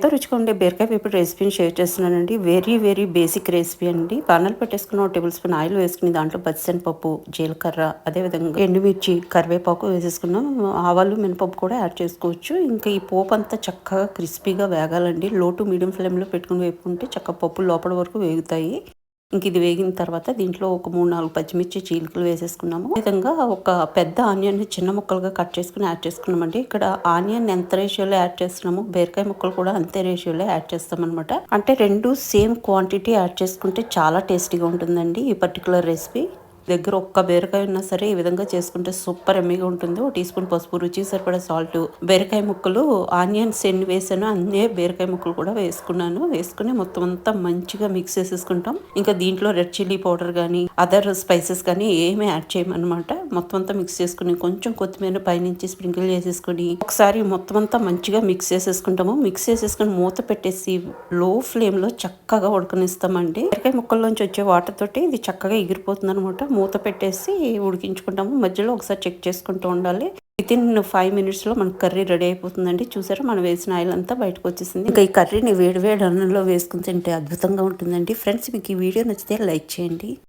ఎంతో రుచిగా ఉండే బీరకాయ వేపుడు రెసిపీని షేర్ చేస్తున్నానండి. వెరీ వెరీ బేసిక్ రెసిపీ అండి. పానల్ పెట్టేసుకున్న టేబుల్ స్పూన్ ఆయిల్ వేసుకుని దాంట్లో పప్పు జీలకర్ర అదేవిధంగా ఎండుమిర్చి కరివేపాకు వేసేసుకున్నాం ఆవాలు మినపప్పు కూడా యాడ్ చేసుకోవచ్చు. ఇంకా ఈ పోపు అంతా చక్కగా క్రిస్పీగా వేగాలండి. లో టు మీడియం ఫ్లేమ్లో పెట్టుకుని వేపుకుంటే చక్క పప్పు లోపల వరకు వేగుతాయి. ఇంక ఇది వేగిన తర్వాత దీంట్లో ఒక మూడు నాలుగు పచ్చిమిర్చి చీలికలు వేసేసుకున్నాము. విధంగా ఒక పెద్ద ఆనియన్ చిన్న ముక్కలుగా కట్ చేసుకుని యాడ్ చేసుకున్నామండి. ఇక్కడ ఆనియన్ ఎంత రేషియోలో యాడ్ చేస్తున్నాము బీరకాయ ముక్కలు కూడా అంతే రేషియోలో యాడ్ చేస్తాం అంటే రెండు సేమ్ క్వాంటిటీ యాడ్ చేసుకుంటే చాలా టేస్టీగా ఉంటుందండి ఈ పర్టికులర్ రెసిపీ. దగ్గర ఒక్క బీరకాయ ఉన్నా సరే ఈ విధంగా చేసుకుంటే సూపర్ ఎమ్మిగా ఉంటుంది. ఒక టీ స్పూన్ పసుపు రుచి సరిపడే సాల్ట్ బీరకాయ ముక్కలు ఆనియన్స్ ఎన్ని వేసానో అన్నీ బీరకాయ ముక్కలు కూడా వేసుకున్నాను. వేసుకుని మొత్తం అంతా మంచిగా మిక్స్ చేసేసుకుంటాం. ఇంకా దీంట్లో రెడ్ చిల్లీ పౌడర్ కానీ అదర్ స్పైసెస్ కానీ ఏమీ యాడ్ చేయమన్నమాట. మొత్తం అంతా మిక్స్ చేసుకుని కొంచెం కొత్తిమీర పైనుంచి స్ప్రింకిల్ చేసేసుకుని ఒకసారి మొత్తం అంతా మంచిగా మిక్స్ చేసేసుకుంటాము. మిక్స్ చేసేసుకుని మూత పెట్టేసి లో ఫ్లేమ్లో చక్కగా ఉడకనిస్తామండి. బీరకాయ ముక్కల్లోంచి వచ్చే వాటర్ తోటి ఇది చక్కగా ఎగిరిపోతుంది అనమాట మూత పెట్టేసి ఉడికించుకుంటాము. మధ్యలో ఒకసారి చెక్ చేసుకుంటూ ఉండాలి. విత్ ఇన్ ఫైవ్ మినిట్స్లో మనకు కర్రీ రెడీ అయిపోతుందండి. చూసారా? మనం వేసిన ఆయిల్ అంతా బయటకు వచ్చేసింది. ఇంకా ఈ కర్రీని వేడి వేడి అన్నంలో వేసుకుని తింటే అద్భుతంగా ఉంటుందండి. ఫ్రెండ్స్ మీకు ఈ వీడియో నచ్చితే లైక్ చేయండి.